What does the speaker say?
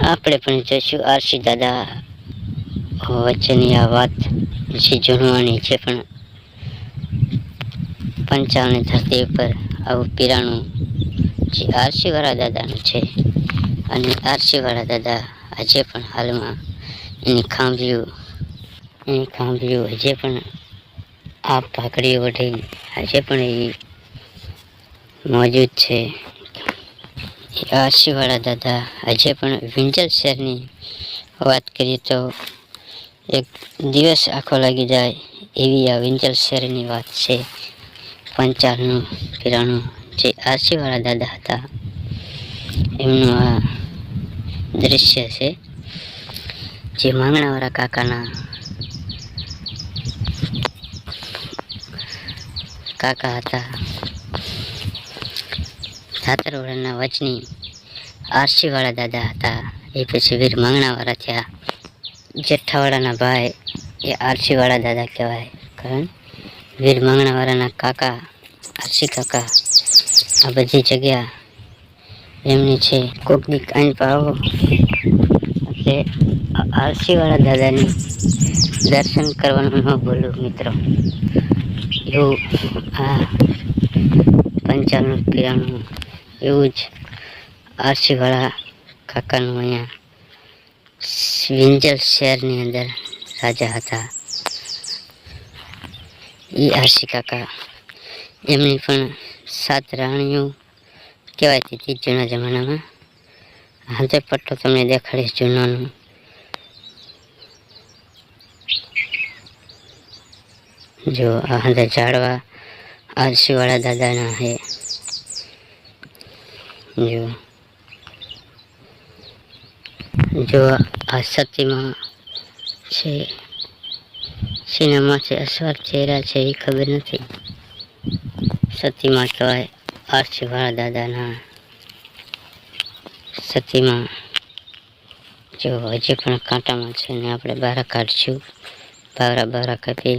આપણે પણ જોઈશું આરસી દાદા વચ્ચેની આ વાત પછી જૂનવાની છે પણ પંચાવની ધરતી ઉપર આવું પીરાણું જે આરસીવાળા દાદાનું છે. અને આરસીવાળા દાદા આજે પણ હાલમાં એની ખાંભીઓ એની ખાંભીઓ હજે પણ આ પાકડીઓ વઢી આજે પણ એ મોજૂદ છે. આરસીવાળા દાદા, આજે પણ વિંજલ શહેરની વાત કરીએ તો એક દિવસ આખો લાગી જાય એવી આ વિંજલ શહેરની વાત છે. પંચાલનું પીરાણું જે આરસીવાળા દાદા હતા, એમનું આ દૃશ્ય છે જે માંગણાવાળા કાકાના કાકા હતા. ધાતરવાડાના વચની આરસીવાળા દાદા હતા. એ પછી વીર મંગણાવાળા થયા. જેઠાવાળાના ભાઈ એ આરસીવાળા દાદા કહેવાય. કારણ વીર માંગણાવાળાના કાકા, આરસી કાકા, આ બધી જગ્યા એમની છે. કોક દી કાંઈ પાવો. એટલે આરસીવાળા દાદાની દર્શન કરવાનું ન ભૂલું મિત્રો. એવું આ પંચાણું, પીરાણું એવું જ આરસીવાળા કાકાનું અહીંયા વિંજલ શહેરની અંદર રાજા હતા એ આરસી કાકા એમની પણ સાત રાણીઓ કહેવાતી હતી જૂના જમાનામાં હાથે પટ્ટો તમને દેખાડીશ જૂનાનું જો આ અંદર ઝાડવા આરસીવાળા દાદાના હે જો જો આ સતીમાં છે સિનેમા છે અસ્વાર ચહેરા છે એ ખબર નથી સતીમાં કહેવાય આરસીવાળા દાદાના સતીમાં જો હજી પણ કાંટામાં છે ને આપણે બહાર કાઢશું બારા બારા કાપી